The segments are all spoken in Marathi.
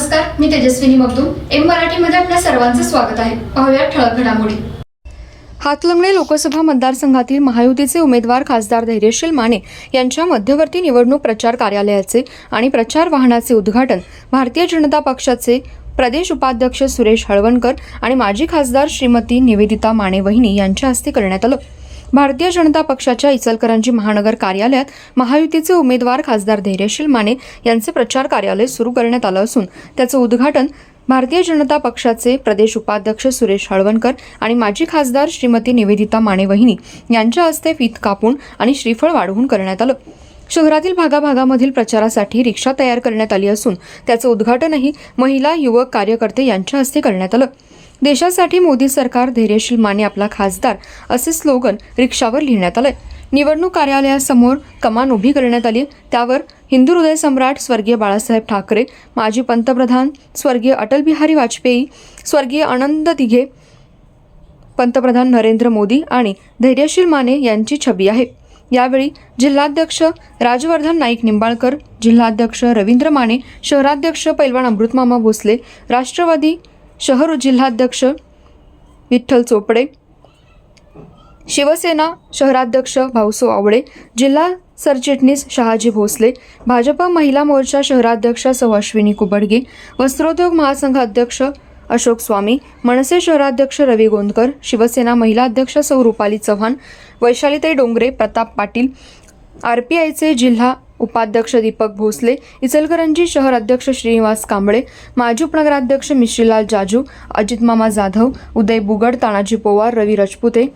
नमस्कार मी तेजस्विनी मगदूम. एम मराठीमध्ये आपल्या सर्वांचं स्वागत आहे. पाहूया ठळक घडामोडी. हातलंगडे लोकसभा मतदारसंघातील महायुतीचे उमेदवार खासदार धैर्यशील माने यांच्या मध्यवर्ती निवडणूक प्रचार कार्यालयाचे आणि प्रचार वाहनाचे उद्घाटन भारतीय जनता पक्षाचे प्रदेश उपाध्यक्ष सुरेश हळवणकर आणि माजी खासदार श्रीमती निवेदिता माने वहिनी यांच्या हस्ते करण्यात आलं. भारतीय जनता पक्षाच्या इचलकरंजी महानगर कार्यालयात महायुतीचे उमेदवार खासदार धैर्यशील माने यांचे प्रचार कार्यालय सुरू करण्यात आलं असून त्याचं उद्घाटन भारतीय जनता पक्षाचे प्रदेश उपाध्यक्ष सुरेश हळवणकर आणि माजी खासदार श्रीमती निवेदिता माने वहिनी यांच्या हस्ते फीत कापून आणि श्रीफळ वाढवून करण्यात आलं. शहरातील भागाभागामधील प्रचारासाठी रिक्षा तयार करण्यात आली असून त्याचं उद्घाटनही महिला युवक कार्यकर्ते यांच्या हस्ते करण्यात आलं. देशासाठी मोदी सरकार धैर्यशील माने आपला खासदार असे स्लोगन रिक्षावर लिहिण्यात आलंय. निवडणूक कार्यालयासमोर कमान उभी करण्यात आली. त्यावर हिंदू हृदय सम्राट स्वर्गीय बाळासाहेब ठाकरे माजी पंतप्रधान स्वर्गीय अटल बिहारी वाजपेयी स्वर्गीय आनंद दिघे पंतप्रधान नरेंद्र मोदी आणि धैर्यशील माने यांची छबी आहे. यावेळी जिल्हाध्यक्ष राजवर्धन नाईक निंबाळकर जिल्हाध्यक्ष रवींद्र माने शहराध्यक्ष पैलवान अमृतमामा भोसले राष्ट्रवादी शहर जिल्हाध्यक्ष विठ्ठल चोपडे शिवसेना शहराध्यक्ष भाऊसो आवळे जिल्हा सरचिटणीस शहाजी भोसले भाजप महिला मोर्चा शहराध्यक्ष सौ अश्विनी कुबडगे वस्त्रोद्योग महासंघ अध्यक्ष अशोक स्वामी मनसे शहराध्यक्ष रवी गोंदकर शिवसेना महिला अध्यक्ष सौ रुपाली चव्हाण वैशालीताई डोंगरे प्रताप पाटील आर पी आयचे जिल्हा उपाध्यक्ष दीपक भोसले इचलकरंजी शहर अध्यक्ष श्रीनिवास कांबळे माजी उपनगराध्यक्ष मिश्रीलाल जाजू अजित मामा जाधव उदय बुगड तानाजी पोवार रवी रजपुते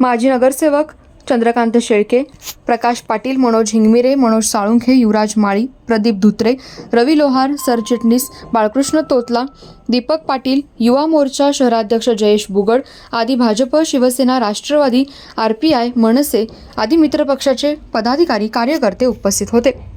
माजी नगरसेवक चंद्रकांत शेळके प्रकाश पाटील मनोज हिंगमिरे मनोज साळुंखे युवराज माळी प्रदीप धुत्रे रवी लोहार सरचिटणीस बाळकृष्ण तोतला दीपक पाटील युवा मोर्चा शहराध्यक्ष जयेश बुगड आदी Bhajap Shiv Sena Rashtrawadi R P I Manase आदी मित्रपक्षाचे पदाधिकारी कार्यकर्ते उपस्थित होते.